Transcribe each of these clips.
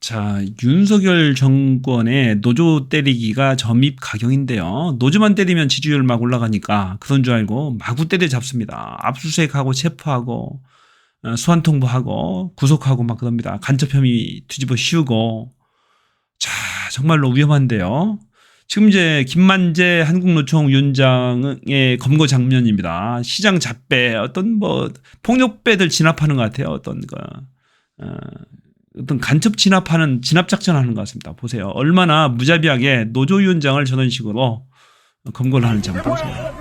자, 윤석열 정권의 노조 때리기가 점입 가경인데요. 노조만 때리면 지지율 막 올라가니까 그런 줄 알고 마구 때려 잡습니다. 압수수색하고 체포하고 어, 소환 통보하고 구속하고 막 그럽니다. 간첩 혐의 뒤집어 씌우고 자, 정말로 위험한데요. 지금 이제 김만재 한국노총 위원장의 검거 장면입니다. 시장 잡배 어떤 뭐 폭력배들 진압하는 것 같아요. 어떤 거 어, 어떤 간첩 진압하는 진압 작전하는 것 같습니다. 보세요. 얼마나 무자비하게 노조위원장을 저런 식으로 검거를 하는지 한번 보세요.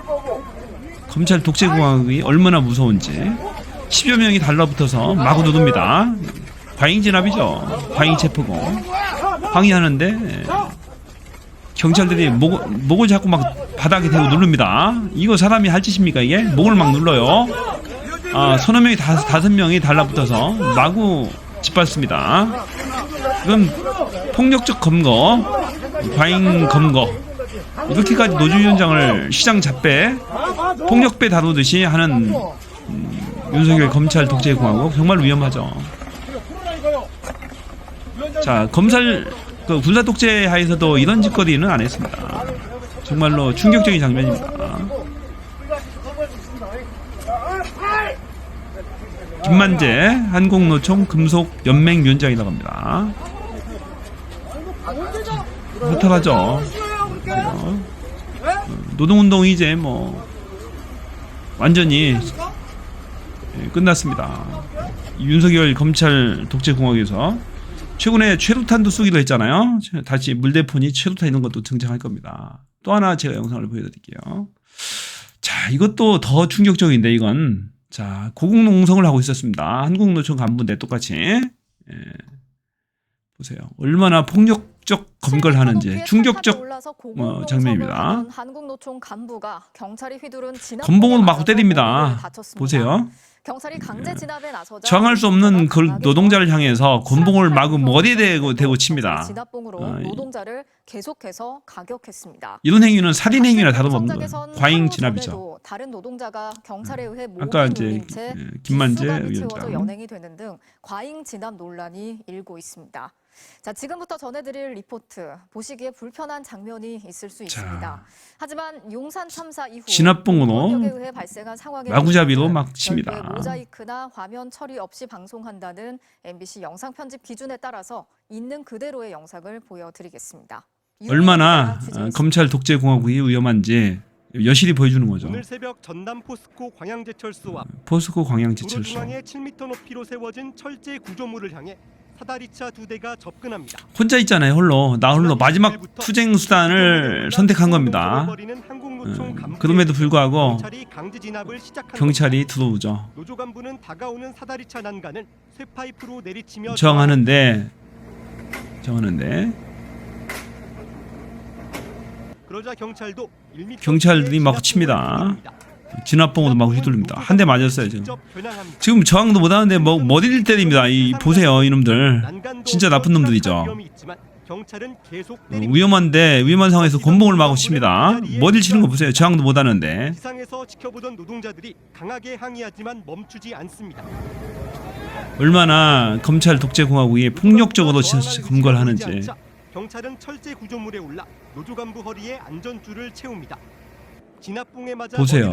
검찰 독재공학이 얼마나 무서운지 10여 명이 달라붙어서 마구 누릅니다. 과잉 진압이죠. 과잉 체포고 항의하는데 경찰들이 목, 목을 잡고 막 바닥에 대고 누릅니다. 이거 사람이 할 짓입니까 이게? 목을 막 눌러요. 아, 서너 명이 다섯, 다섯 명이 달라붙어서 마구 짓밟습니다. 이건 폭력적 검거, 과잉 검거, 이렇게까지 노조위원장을 시장 잡배, 폭력배 다루듯이 하는 음, 윤석열 검찰 독재 공화국 정말 위험하죠. 자, 검찰 그 군사 독재 하에서도 이런 짓거리는 안 했습니다. 정말로 충격적인 장면입니다. 김만재 한국노총 금속 연맹 위원장이라고 합니다. 못하가죠. 노동운동이 이제 뭐 완전히 예, 끝났습니다. 윤석열 검찰 독재공화국에서 최근에 최루탄도 쏘기로 했잖아요. 다시 물대포니 최루탄 이런 것도 등장할 겁니다. 또 하나 제가 영상을 보여드릴게요. 자, 이것도 더 충격적인데 이건 자 고국농성을 하고 있었습니다. 한국노총 간부인데 똑같이 예. 보세요. 얼마나 폭력 적 검거를 하는지 충격적 어, 장면입니다. 한국노총 간부가 경찰이 휘두른 건봉으로 마구 때립니다. 보세요. 경찰이 강제 진압에 나서자 저항할 수 없는 그 노동자를 향해서 곤봉을 마구 머리에 대고 대고 칩니다. 진압봉으로 어, 이- 노동자를 계속해서 가격했습니다. 이런 행위는 살인 행위나 다름없는. 과잉 진압이죠. 다른 노동자가 경찰에 의해 목을 아까 이제 예, 김만재 위원장 연행이 되는 등 과잉 진압 논란이 일고 있습니다. 자, 지금부터 전해드릴 리포트 보시기에 불편한 장면이 있을 수 있습니다. 자, 하지만 용산 참사 이후 진압봉으로 권력에 의해 발생한 상황에 마구잡이로 대해서는 막 칩니다. 별도의 모자이크나 화면 처리 없이 방송한다는 MBC 영상 편집 기준에 따라서 있는 그대로의 영상을 보여드리겠습니다. 얼마나 어, 취재했습니다. 검찰 독재 공화국이 위험한지 여실히 보여주는 거죠. 오늘 새벽 전남 포스코 광양제철소 앞 포스코 도로 광양지철소. 중앙에 7m 높이로 세워진 철제 구조물을 향해 사다리차 두 대가 접근합니다. 혼자 있잖아요, 홀로. 나 홀로 마지막 투쟁 수단을 선택한 겁니다. 음, 그럼에도 불구하고 경찰이 강제 진압을 시작한 경찰이 겁니다. 들어오죠. 노조 간부는 다가오는 사다리차 난간을 쇠파이프로 내리치며 저항하는데 저항하는데 그러자 경찰도 1m 경찰들이 막 칩니다. 진압봉으로 막 휘둘립니다. 한 대 맞았어요 지금. 지금 저항도 못하는데 뭐 머리를 때립니다. 이 보세요 이놈들. 진짜 나쁜 놈들이죠. 때립니다. 위험한데 위험한 상황에서 곤봉을 마구 칩니다. 머리를 치는 거 보세요. 저항도 못하는데. 얼마나 검찰 독재공화국이 폭력적으로 검거를 하는지. 경찰은 철제 구조물에 올라 노조 간부 허리에 안전줄을 채웁니다. 보세요.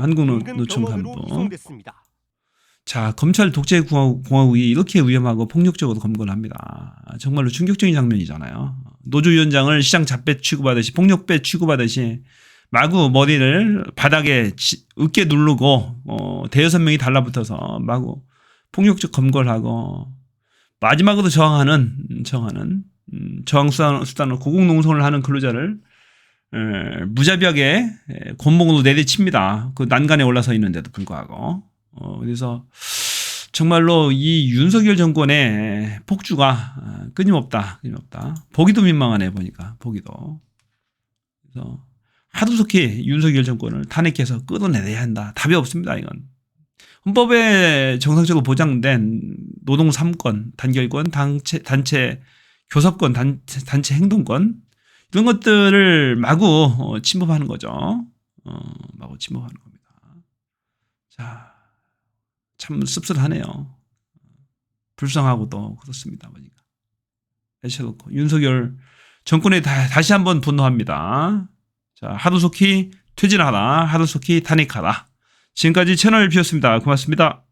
한국 노총 간부. 자, 검찰 독재 공화국이 이렇게 위험하고 폭력적으로 검거를 합니다. 정말로 충격적인 장면이잖아요. 노조위원장을 시장 잡배 취급하듯이 폭력배 취급하듯이 마구 머리를 바닥에 치- 으깨 누르고 어, 대여섯 명이 달라붙어서 마구 폭력적 검거를 하고 마지막으로 저항하는 저항하는 음, 저항 수단, 수단으로 고국농성을 하는 근로자를 에, 무자비하게 에, 곤봉으로 내리칩니다. 그 난간에 올라서 있는데도 불구하고 어, 그래서 정말로 이 윤석열 정권의 폭주가 아, 끊임없다, 끊임없다. 보기도 민망하네 보니까 보기도. 그래서 하루속히 윤석열 정권을 탄핵해서 끌어내야 한다. 답이 없습니다. 이건 헌법에 정상적으로 보장된 노동 3권, 단결권, 단체 단체 교섭권, 단체, 단체 행동권 이런 것들을 마구 어, 침범하는 거죠. 어, 마구 침범하는 겁니다. 자, 참 씁쓸하네요. 불쌍하고도 그렇습니다. 보니까. 해쳐놓고 윤석열 정권에 다, 다시 한번 분노합니다. 자, 하루속히 퇴진하라. 하루속히 탄핵하라. 지금까지 채널 비었습니다. 고맙습니다.